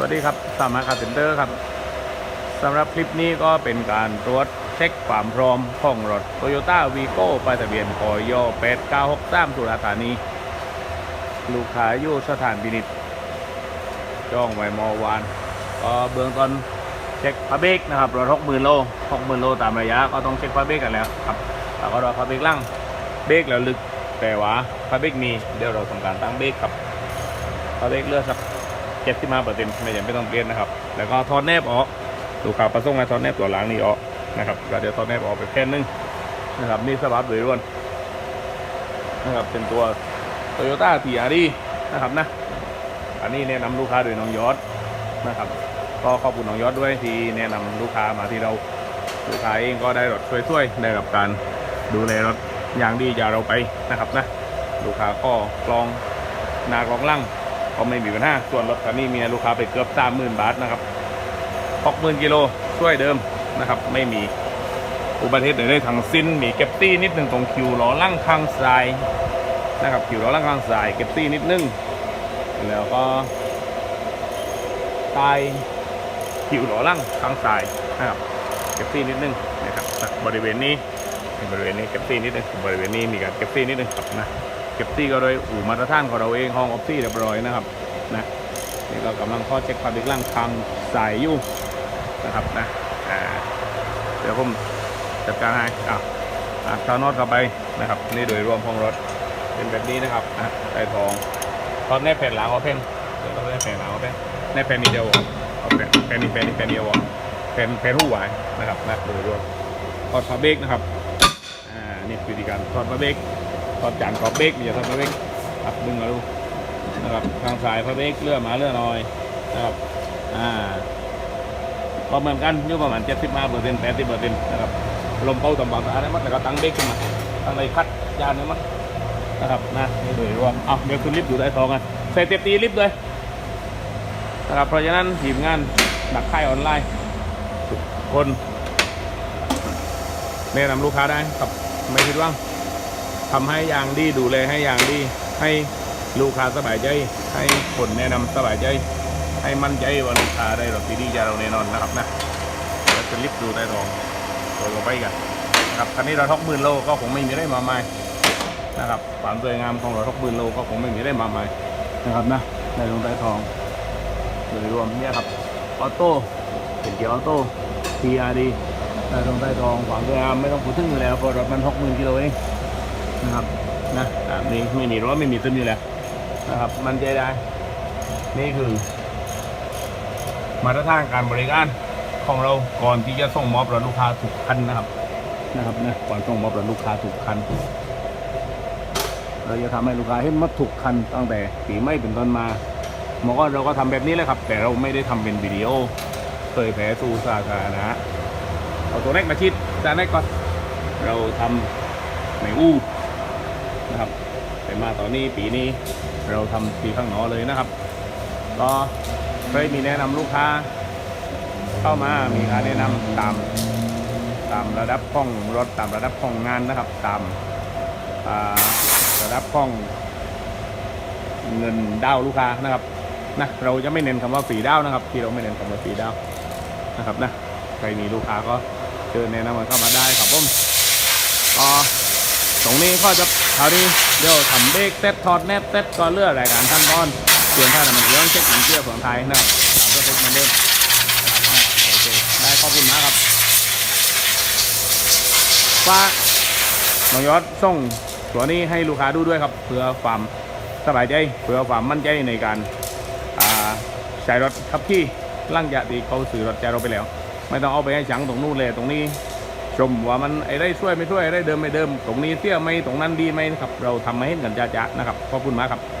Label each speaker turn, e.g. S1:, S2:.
S1: วัสดีครับสามาคาเซ็นเตอร์ครับสำหรับคลิปนี้ก็เป็นการตรวจเช็คความพร้อมของรถ Toyota v ีโก้ป้ายทะเบียนกย8963สุราษฎร์ธานี ลูกค้าอยู่สถานพินิจจ้องไว้มอวาน ก็เบื้องต้นเช็คพาเบรกนะครับรถ60,000โล60,000โลตามระยะก็ต้องเช็คพาเบรกกันแล้วครับแล้วก็รอพาเบรกล่างเบรกแล้วลึกแต่ว่าพาเบรกมีเดี๋ยวเราทำการตั้งเบรกครับพาเบรกเลือกสัก เจ็ดที่มาเปอร์เซ็นต์ไม่จำเป็นต้องเปลี่ยนนะครับ แล้วก็ทอดแนบออกลูกค้าประสงค์ให้ทอดแนบตัวหลังนี้ออกนะครับก็เดี๋ยวทอดแนบออกไปแค่นึงนะครับนี่สภาพโดยรวมนะครับเป็นตัว Toyota TRD นะครับนะ อันนี้แนะนำลูกค้าโดยน้องยอดนะครับ ก็ขอบคุณน้องยอดด้วยที่แนะนำลูกค้ามาที่เราลูกค้าเองก็ได้รถช่วยๆได้รับการดูแลรถอย่างดีจากเราไปนะครับนะ ลูกค้าก็กรองหนากรองล่าง ก็ไม่มีปัญหาส่วนรถคันนี้มีลูกค้าไปเกือบสามหมื่นบาทนะครับหกหมื่นกิโลช่วยเดิมนะครับ ไม่มีอุบัติเหตุใดๆทั้งสิ้น มีเก็บตี้นิดหนึ่งตรงคิวล้อล่างข้างซ้ายนะครับคิวล้อล่างข้างซ้ายเก็บตี้นิดนึงแล้วก็ใต้คิวล้อล่างข้างซ้ายนะครับเก็บตี้นิดนึงนะครับบริเวณนี้บริเวณนี้เก็บตี้นิดนึงบริเวณนี้มีการเก็บตี้นิดนึงครับนะ เก็บตี้ก็โดยอู่มาตรฐานของเราเองห้องออฟซี่เรียบร้อยนะครับนะนี่ก็กำลังข้อเช็คความดึกล่างทางสายอยู่นะครับนะอ่าเดี๋ยวผมจัดการให้อะอะทานอตเข้าไปนะครับนี่โดยรวมของรถเป็นแบบนี้นะครับอะไต่ทองตอนแนบแผ่นหลังเอาแผ่นเดี๋ยวต้องแนบแผ่นหลังเอาแผ่นแนบแผ่นนี้เดียวเอาแผ่นแผ่นนี้แผ่นนี้แผ่นเดียวแผ่นแผ่นหูไหวนะครับนะโดยรวมถอดพาเบรกนะครับอ่านี่คือวิธีการถอดพาเบรก ตอนจานขอบเบรกอย่าทำเบรกอับดึงเอาดูนะครับทางสายพระเบรกเลื่อนมาเลื่อนหน่อยนะครับอ่าก็เหมือนกันอยู่ประมาณ75เปอร์เซ็นต์80เปอร์เซ็นต์นะครับลมเป่าต่ำบางสะอาได้หมัดแล้วก็ตั้งเบรกขึ้นมาตั้งไรคัดยานได้หมัดนะครับนะนี่โดยรวมเอาเดี๋ยวคุณลิฟต์ดูได้ทองกันใส่เต็มตีลิฟต์เลยนะครับเพราะฉะนั้นทีมงานดักค่ายออนไลน์คนแนะนำลูกค้าได้ครับไม่ผิดหวัง ทำให้ยางดีดูแลให้ยางดี ให้ลูกค้าสบายใจ ให้คนแนะนำสบายใจ ให้มั่นใจว่าลูกค้าได้รถดีๆจากเราแน่นอนนะครับนะเดี๋ยวจะลิฟต์ดูได้รองตัวลงไปกันนะครับคันนี้เราทอกหมื่นโลก็คงไม่มีได้มาใหม่นะครับความสวยงามของเราทอกหมื่นโลก็คงไม่มีได้มาใหม่นะครับนะในลงใต้ทองโดยรวมเนี่ยครับออโต้เป็นเกียร์ออโต้ TRD ในลงใต้ทองความสวยงามไม่ต้องพูดถึงอยู่แล้วเพราะรถมันหกหมื่นกิโลเอง นะครับนะแบบนี้ไม่มีรั้วไม่มีซึมอยู่แล้วนะครับ มันใจได้ นี่คือ มาตรฐานการบริการของเราก่อนที่จะส่งมอบรถลูกค้าถูกคันนะครับนะครับนะก่อนส่งมอบรถลูกค้าถูกคันเราจะทำให้ลูกค้าเห็นมาถูกคันตั้งแต่ปีไม่เป็นต้นมาหมอก็เราก็ทำแบบนี้แหละครับ แต่เราไม่ได้ทำเป็นวิดีโอเผยแพร่สู่สาธารณะเอาตัวแรกมาชิดจานแรกก่อนเราทำในอู้ นะครับแต่มาตอนนี้ปีนี้เราทำปีข้างหนอเลยนะครับ ก็เคยมีแนะนำลูกค้า เข้ามามีการแนะนำตามตามระดับข้องรถตามระดับข้องงานนะครับ ตามาระดับข้องเงินดาวลูกค้านะครับนะเราจะไม่เน้นคำว่าฟรีดาวนะครับ ที่เราไม่เน้นคำว่าฟรีดาวนะครับนะใครมีลูกค้าก็เชิญแนะนำมันเข้ามาได้ครับผมก็ตรงนี้ก็จะ คราวนี้เดี๋ยวทำเบรกเซตถอดแนบเซตก็เลือกรายการขั้นตอนเปลี่ยนท่านมันเครื่องเช็คอินเกียร์ของไทยนะครับตามตัวทุกเหมือนเดิมนะครับโอเคได้ขอบคุณมากครับฟ้าน้องยอดส่งตัวนี้ให้ลูกค้าดูด้วยครับเพื่อความสบายใจเพื่อความมั่นใจในการใช้รถขับขี่ลังจากที่เขาซื้อรถจากเราไปแล้ว ไม่ต้องเอาไปให้ฉังตรงนู้นเลยตรงนี้ ชมว่ามันไอ้ได้ช่วยไม่ช่วยไอ้ได้เดิมไม่เดิม ตรงนี้เสี้ยไหม่ตรงนั้นดีไหมนะครับ เราทำมาให้เห็นกันจ้าๆนะครับ ขอบคุณมากครับ